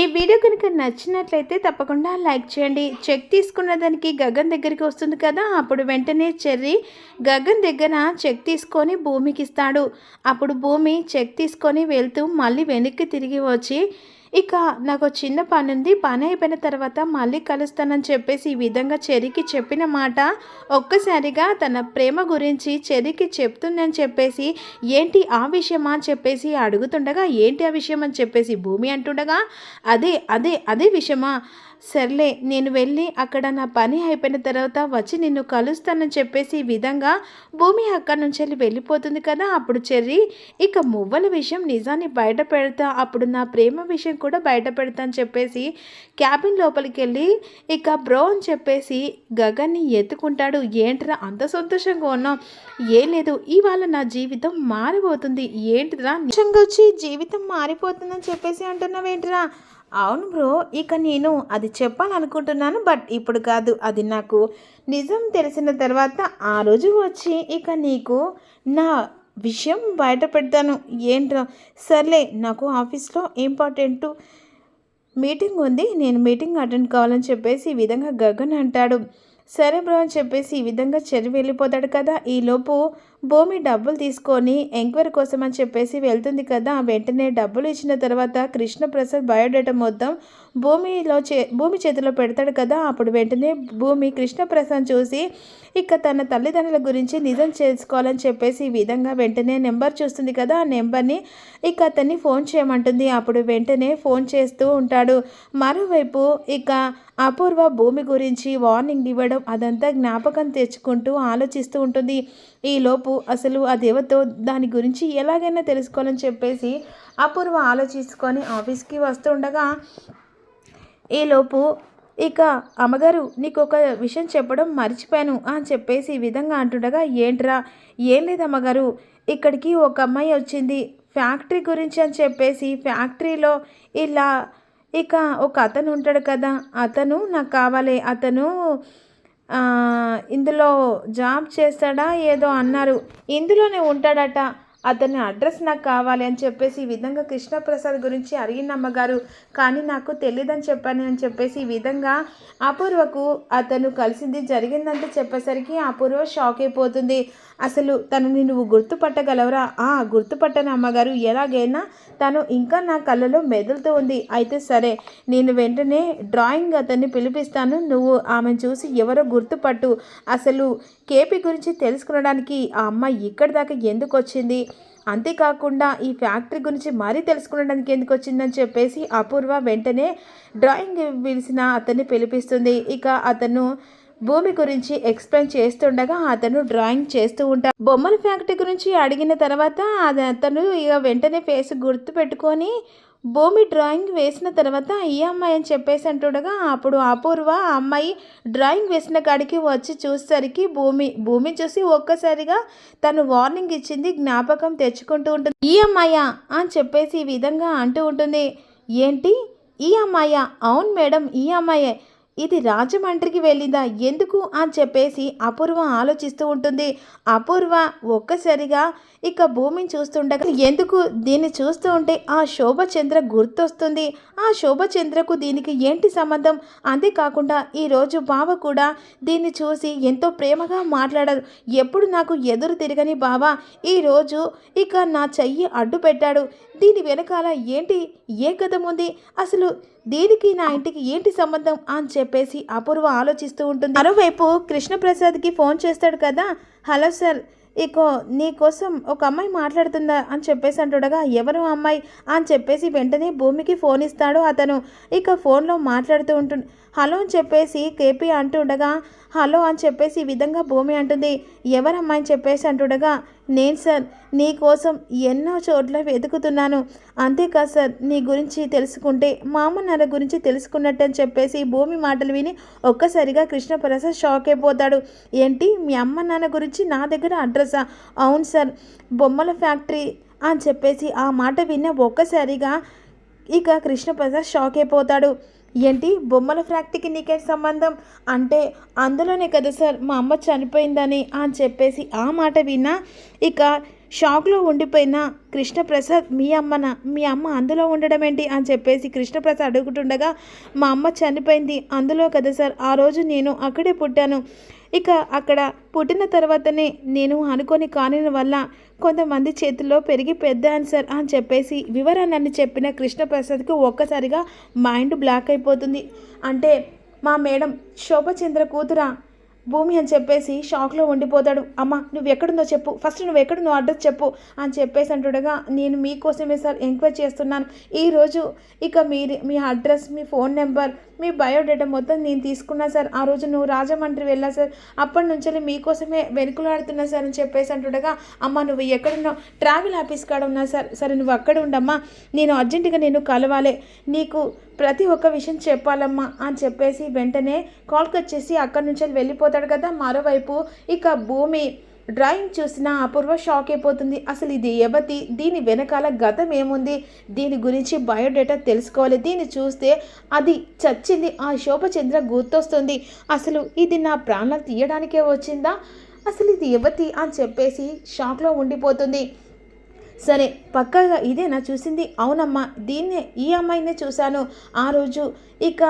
ఈ వీడియో కనుక నచ్చినట్లయితే తప్పకుండా లైక్ చేయండి. చెక్ తీసుకున్న దానికి గగన్ దగ్గరికి వస్తుంది కదా అప్పుడు వెంటనే చెర్రీ గగన్ దగ్గర చెక్ తీసుకొని భూమికి ఇస్తాడు. అప్పుడు భూమి చెక్ తీసుకొని వెళ్తూ మళ్ళీ వెనక్కి తిరిగి వచ్చి ఇక నాకు చిన్న పని ఉంది పని అయిపోయిన తర్వాత మళ్ళీ కలుస్తానని చెప్పేసి ఈ విధంగా చెరికి చెప్పిన మాట ఒక్కసారిగా తన ప్రేమ గురించి చెరికి చెప్తుందని చెప్పేసి ఏంటి ఆ విషయమా? అని చెప్పేసి అడుగుతుండగా ఏంటి ఆ విషయం? అని చెప్పేసి భూమి అంటుండగా అదే అదే అదే విషయమా? సర్లే నేను వెళ్ళి అక్కడ నా పని అయిపోయిన తర్వాత వచ్చి నిన్ను కలుస్తానని చెప్పేసి ఈ విధంగా భూమి అక్కడి నుంచి వెళ్ళి వెళ్ళిపోతుంది కదా అప్పుడు చెర్రి. ఇక మువ్వల విషయం నిజాన్ని బయట పెడతా అప్పుడు నా ప్రేమ విషయం కూడా బయట పెడతా అని చెప్పేసి క్యాబిన్ లోపలికి వెళ్ళి ఇక బ్రో అని చెప్పేసి గగన్ని ఎత్తుకుంటాడు. ఏంట్రా అంత సంతోషంగా ఉన్నాం ఏం లేదు ఇవాళ నా జీవితం మారిపోతుంది. ఏంటిరా నిజంగా వచ్చి జీవితం మారిపోతుందని చెప్పేసి అంటున్నావేంటిరా? అవును బ్రో ఇక నేను అది చెప్పాలనుకుంటున్నాను బట్ ఇప్పుడు కాదు. అది నాకు నిజం తెలిసిన తర్వాత ఆ రోజు వచ్చి ఇక నీకు నా విషయం బయట పెడతాను. ఏంట్రా? సర్లే నాకు ఆఫీస్లో ఇంపార్టెంట్ మీటింగ్ ఉంది. నేను మీటింగ్ అటెండ్ కావాలని చెప్పేసి ఈ విధంగా గగన్ అంటాడు. సరే బ్రో అని చెప్పేసి ఈ విధంగా చెరి వెళ్ళిపోతాడు కదా. ఈలోపు భూమి డబ్బులు తీసుకొని ఎంక్వైరీ కోసం అని చెప్పేసి వెళ్తుంది కదా. వెంటనే డబ్బులు ఇచ్చిన తర్వాత కృష్ణప్రసాద్ బయోడేటా మొత్తం భూమిలో చే భూమి చేతిలో పెడతాడు కదా అప్పుడు వెంటనే భూమి కృష్ణప్రసాద్ చూసి ఇక తన తల్లిదండ్రుల గురించి నిజం చేసుకోవాలని చెప్పేసి ఈ విధంగా వెంటనే నెంబర్ చూస్తుంది కదా ఆ నెంబర్ని ఇక అతన్ని ఫోన్ చేయమంటుంది. అప్పుడు వెంటనే ఫోన్ చేస్తూ ఉంటాడు. మరోవైపు ఇక అపూర్వ భూమి గురించి వార్నింగ్ ఇవ్వడం అదంతా జ్ఞాపకం తెచ్చుకుంటూ ఆలోచిస్తూ ఉంటుంది. ఈలోపు అసలు ఆ దేవతో దాని గురించి ఎలాగైనా తెలుసుకోవాలని చెప్పేసి అపూర్వ ఆలోచించుకొని ఆఫీస్కి వస్తుండగా ఈలోపు ఇక అమ్మగారు నీకు ఒక విషయం చెప్పడం మర్చిపోయాను అని చెప్పేసి ఈ విధంగా అంటుండగా ఏంట్రా? ఏం లేదు అమ్మగారు. ఇక్కడికి ఒక అమ్మాయి వచ్చింది. ఫ్యాక్టరీ గురించి అని చెప్పేసి ఫ్యాక్టరీలో ఇలా ఇక ఒక అతను ఉంటాడు కదా అతను నాకు కావాలి. అతను ఇందులో జాబ్ చేస్తాడా ఏదో అన్నారు. ఇందులోనే ఉంటాడట. అతని అడ్రస్ నాకు కావాలి అని చెప్పేసి ఈ విధంగా కృష్ణప్రసాద్ గురించి అడిగిన అమ్మగారు. కానీ నాకు తెలియదని చెప్పాను అని చెప్పేసి ఈ విధంగా అపూర్వకు అతను కలిసింది జరిగిందంటే చెప్పేసరికి అపూర్వ షాక్ అయిపోతుంది. అసలు తనని నువ్వు గుర్తుపట్టగలవరా? ఆ గుర్తుపట్టని అమ్మగారు. ఎలాగైనా తను ఇంకా నా కళ్ళలో మెదులుతూ ఉంది. అయితే సరే నేను వెంటనే డ్రాయింగ్ అతన్ని పిలిపిస్తాను. నువ్వు ఆమెను చూసి ఎవరో గుర్తుపట్టు. అసలు కేపీ గురించి తెలుసుకునడానికి ఆ అమ్మాయి ఇక్కడి దాకా ఎందుకు వచ్చింది అంతేకాకుండా ఈ ఫ్యాక్టరీ గురించి మరీ తెలుసుకునడానికి ఎందుకు వచ్చిందని చెప్పేసి అపూర్వ వెంటనే డ్రాయింగ్ పిలిచిన అతన్ని పిలిపిస్తుంది. ఇక అతను భూమి గురించి ఎక్స్ప్లెయిన్ చేస్తుండగా అతను డ్రాయింగ్ చేస్తూ ఉంటాడు. బొమ్మల ఫ్యాక్టరీ గురించి అడిగిన తర్వాత అది అతను ఇక వెంటనే ఫేస్ గుర్తు పెట్టుకొని భూమి డ్రాయింగ్ వేసిన తర్వాత ఈ అమ్మాయి అని చెప్పేసి అంటుండగా అప్పుడు అపూర్వ ఆ అమ్మాయి డ్రాయింగ్ వేసిన కాడికి వచ్చి చూసేసరికి భూమి భూమి చూసి ఒక్కసారిగా తను వార్నింగ్ ఇచ్చింది జ్ఞాపకం తెచ్చుకుంటూ ఉంటుంది. ఈ అమ్మాయ? అని చెప్పేసి ఈ విధంగా అంటూ ఉంటుంది. ఏంటి? ఈ అమ్మాయ? అవును మేడం ఈ అమ్మాయే. ఇది రాజమండ్రికి వెళ్ళిందా? ఎందుకు? అని చెప్పేసి అపూర్వ ఆలోచిస్తూ ఉంటుంది. అపూర్వ ఒక్కసారిగా ఇక భూమిని చూస్తుండగా ఎందుకు దీన్ని చూస్తూ ఉంటే ఆ శోభచంద్ర గుర్తొస్తుంది. ఆ శోభచంద్రకు దీనికి ఏంటి సంబంధం? అంతేకాకుండా ఈరోజు బావ కూడా దీన్ని చూసి ఎంతో ప్రేమగా మాట్లాడారు. ఎప్పుడు నాకు ఎదురు తిరగని బావ ఈరోజు ఇక నా చెయ్యి అడ్డు పెట్టాడు. దీని వెనకాల ఏంటి? ఏ కథం ఉంది అసలు దీనికి నా ఇంటికి ఏంటి సంబంధం? అని చెప్పేసి అపూర్వ ఆలోచిస్తూ ఉంటుంది. మరోవైపు కృష్ణప్రసాద్కి ఫోన్ చేస్తాడు కదా హలో సార్ ఇకో నీ కోసం ఒక అమ్మాయి మాట్లాడుతుందా? అని చెప్పేసి అంటుండగా ఎవరు అమ్మాయి? అని చెప్పేసి వెంటనే భూమికి ఫోన్ ఇస్తాడు అతను. ఇక ఫోన్లో మాట్లాడుతూ ఉంటుంది హలో అని చెప్పేసి కేపీ అంటుండగా హలో అని చెప్పేసి ఈ విధంగా భూమి అంటుంది. ఎవరమ్మా అని చెప్పేసి అంటుండగా నేను సార్ నీ కోసం ఎన్నో చోట్ల వెతుకుతున్నాను. అంతేకాదు సార్ నీ గురించి తెలుసుకుంటే మా అమ్మ నాన్న గురించి తెలుసుకున్నట్టు అని చెప్పేసి భూమి మాటలు విని ఒక్కసారిగా కృష్ణప్రసాద్ షాక్ అయిపోతాడు. ఏంటి? మీ అమ్మ నాన్న గురించి నా దగ్గర అడ్రస్సా అవును సార్ బొమ్మల ఫ్యాక్టరీ అని చెప్పేసి ఆ మాట విన్న ఒక్కసారిగా ఇక కృష్ణప్రసాద్ షాక్ అయిపోతాడు. ఏంటి? బొమ్మల ఫ్యాక్టరీకి నీకే సంబంధం? అంటే అందులోనే కదా సార్ మా అమ్మ చనిపోయిందని అని చెప్పేసి ఆ మాట విన్నా ఇక షాక్లో ఉండిపోయిన కృష్ణప్రసాద్ మీ అమ్మన? మీ అమ్మ అందులో ఉండడం ఏంటి అని చెప్పేసి కృష్ణప్రసాద్ అడుగుతుండగా మా అమ్మ చనిపోయింది అందులో కదా సార్ ఆ రోజు నేను అక్కడే పుట్టాను. ఇక అక్కడ పుట్టిన తర్వాతనే నేను అనుకొని కాని వల్ల కొంతమంది చేతుల్లో పెరిగి పెద్ద సార్ అని చెప్పేసి వివరాలన్నీ చెప్పిన కృష్ణప్రసాద్కి ఒక్కసారిగా మైండ్ బ్లాక్ అయిపోతుంది. అంటే మా మేడం శోభచంద్ర కూతురా భూమి అని చెప్పేసి షాక్లో ఉండిపోతాడు. అమ్మ నువ్వు ఎక్కడుందో చెప్పు. ఫస్ట్ నువ్వు ఎక్కడ నువ్వు అడ్రస్ చెప్పు అని చెప్పేసి అంటుండగా నేను మీకోసమే సార్ ఎంక్వైరీ చేస్తున్నాను. ఈరోజు ఇక మీరు మీ అడ్రస్ మీ ఫోన్ నెంబర్ మీ బయోడేటా మొత్తం నేను తీసుకున్నా సార్. ఆ రోజు నువ్వు రాజమండ్రి వెళ్ళా సార్. అప్పటి నుంచి మీకోసమే వెనుకలాడుతున్నా సార్ అని చెప్పేసి అంటుండగా అమ్మ నువ్వు ఎక్కడున్నావు? ట్రావెల్ ఆఫీస్ కాడ ఉన్నా సార్. సరే నువ్వు అక్కడ ఉండమ్మా నేను అర్జెంటుగా నేను కలవాలి. నీకు ప్రతి ఒక్క విషయం చెప్పాలమ్మా అని చెప్పేసి వెంటనే కాల్ కట్ చేసి అక్కడి నుంచి వెళ్ళిపోతాడు కదా. మరోవైపు ఇక భూమి డ్రాయింగ్ చూసిన అపూర్వ షాక్ అయిపోతుంది. అసలు ఇది ఎవతి దీని వెనకాల గతం ఏముంది? దీని గురించి బయోడేటా తెలుసుకోవాలి. దీన్ని చూస్తే అది చచ్చింది. ఆ శోభచంద్ర గుర్తొస్తుంది. అసలు ఇది నా ప్రాణాలు తీయడానికే వచ్చిందా? అసలు ఇది ఎవతి అని చెప్పేసి షాక్లో ఉండిపోతుంది. సరే పక్కగా ఇదేనా చూసింది? అవునమ్మా దీన్నే ఈ అమ్మాయినే చూశాను. ఆ రోజు ఇక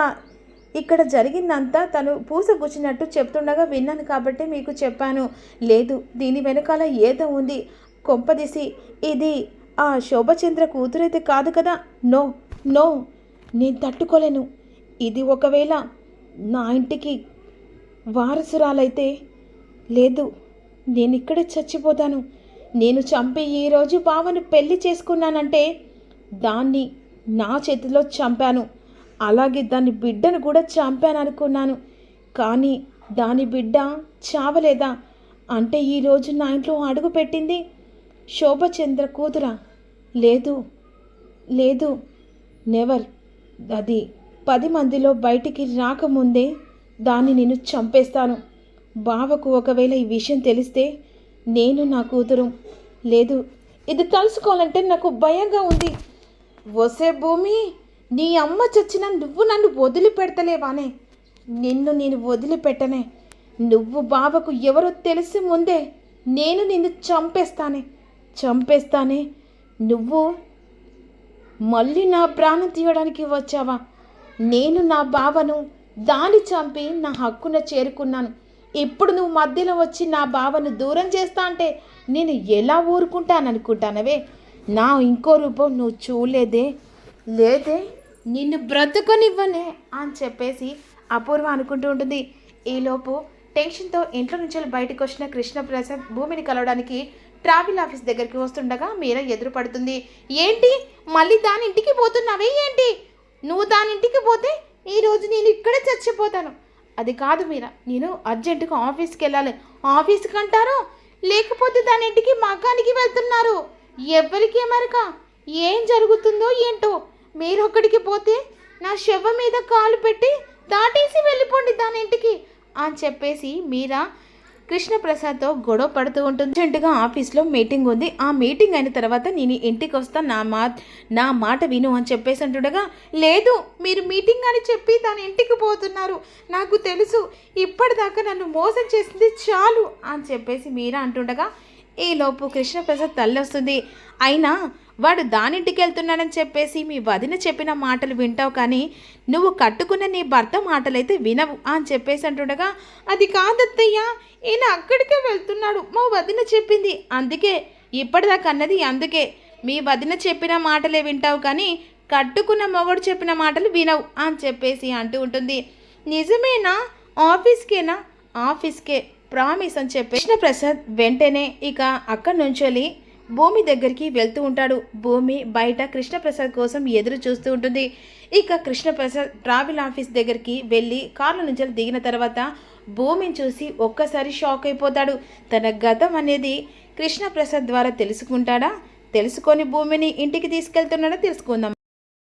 ఇక్కడ జరిగిందంతా తను పూస గుచ్చినట్టు చెప్తుండగా విన్నాను కాబట్టి మీకు చెప్పాను. లేదు దీని వెనకాల ఏదో ఉంది. కొంపదీసి ఇది ఆ శోభచంద్ర కూతురైతే కాదు కదా? నో నో నేను తట్టుకోలేను. ఇది ఒకవేళ నా ఇంటికి వారసురాలైతే లేదు నేను ఇక్కడే చచ్చిపోతాను. నేను చంపి ఈరోజు బావను పెళ్ళి చేసుకున్నానంటే దాన్ని నా చేతిలో చంపాను. అలాగే దాని బిడ్డను కూడా చంపాను అనుకున్నాను కానీ దాని బిడ్డ చావలేదా? అంటే ఈరోజు నా ఇంట్లో అడుగు పెట్టింది శోభచంద్ర కూతురా. లేదు లేదు నెవర్. అది పది మందిలో బయటికి రాకముందే దాన్ని నేను చంపేస్తాను. బావకు ఒకవేళ ఈ విషయం తెలిస్తే నేను నా కూతురు. లేదు ఇది తలుసుకోవాలంటే నాకు భయంగా ఉంది. వసే భూమి నీ అమ్మ చచ్చిన నువ్వు నన్ను వదిలిపెడతలేవానే. నిన్ను నేను వదిలిపెట్టనే. నువ్వు బావకు ఎవరో తెలిసి ముందే నేను నిన్ను చంపేస్తానే. చంపేస్తానే? నువ్వు మళ్ళీ నా ప్రాణం తీయడానికి వచ్చావా? నేను నా బావను దాని చంపి నా హక్కున చేరుకున్నాను. ఇప్పుడు నువ్వు మధ్యలో వచ్చి నా బావను దూరం చేస్తా అంటే నేను ఎలా ఊరుకుంటాననుకుంటానవే? నా ఇంకో రూపం నువ్వు చూడలేదే. లేదే నిన్ను బ్రతుకొనివ్వనే అని చెప్పేసి అపూర్వ అనుకుంటూ ఉంటుంది. ఈలోపు టెన్షన్తో ఇంట్లో నుంచి బయటకు వచ్చిన కృష్ణప్రసాద్ భూమిని కలవడానికి ట్రావెల్ ఆఫీస్ దగ్గరికి వస్తుండగా మీరా ఎదురు పడుతుంది. ఏంటి? మళ్ళీ దాని ఇంటికి పోతున్నావే ఏంటి? నువ్వు దాని ఇంటికి పోతే ఈరోజు నేను ఇక్కడే చచ్చిపోతాను. అది కాదు మీరా నేను అర్జెంటుగా ఆఫీస్కి వెళ్ళాలి. ఆఫీస్కి అంటారు? లేకపోతే దాని ఇంటికి మగ్గానికి వెళ్తున్నారు. ఎవరికి మరక ఏం జరుగుతుందో ఏంటో? మీరు ఒక్కడికి పోతే నా శవ మీద కాలు పెట్టి దాటేసి వెళ్ళిపోండి దాని ఇంటికి అని చెప్పేసి మీరా కృష్ణప్రసాద్తో గొడవ పడుతూ ఉంటుంది. అర్జెంటుగా ఆఫీస్లో మీటింగ్ ఉంది. ఆ మీటింగ్ అయిన తర్వాత నేను ఇంటికి వస్తా నా మా నా మాట విను అని చెప్పేసి అంటుండగా లేదు మీరు మీటింగ్ అని చెప్పి దాని ఇంటికి పోతున్నారు. నాకు తెలుసు ఇప్పటిదాకా నన్ను మోసం చేసింది చాలు అని చెప్పేసి మీరా అంటుండగా ఈలోపు కృష్ణప్రసాద్ తల్లి వస్తుంది అయినా వాడు దానింటికి వెళ్తున్నాడని చెప్పేసి మీ వదిన చెప్పిన మాటలు వింటావు కానీ నువ్వు కట్టుకున్న నీ భర్త మాటలైతే వినవు అని చెప్పేసి అంటుండగా అది కాదత్తయ్యా ఈయన అక్కడికే వెళ్తున్నాడు మా వదిన చెప్పింది. అందుకే ఇప్పటిదాకా అన్నది అందుకే. మీ వదిన చెప్పిన మాటలే వింటావు కానీ కట్టుకున్న మొగడు చెప్పిన మాటలు వినవు అని చెప్పేసి అంటూ ఉంటుంది. నిజమేనా? ఆఫీస్కేనా? ఆఫీస్కే ప్రామిస్ అని చెప్పి కృష్ణప్రసాద్ వెంటనే ఇక అక్కడి నుంచి భూమి దగ్గరికి వెళ్తూ ఉంటాడు. భూమి బయట కృష్ణప్రసాద్ కోసం ఎదురు చూస్తూ ఉంటుంది. ఇక కృష్ణప్రసాద్ ట్రావెల్ ఆఫీస్ దగ్గరికి వెళ్ళి కార్ల నుంచి దిగిన తర్వాత భూమిని చూసి ఒక్కసారి షాక్ అయిపోతాడు. తన గతం అనేది కృష్ణప్రసాద్ ద్వారా తెలుసుకుంటాడా? తెలుసుకొని భూమిని ఇంటికి తీసుకెళ్తున్నాడా? తెలుసుకుందాం.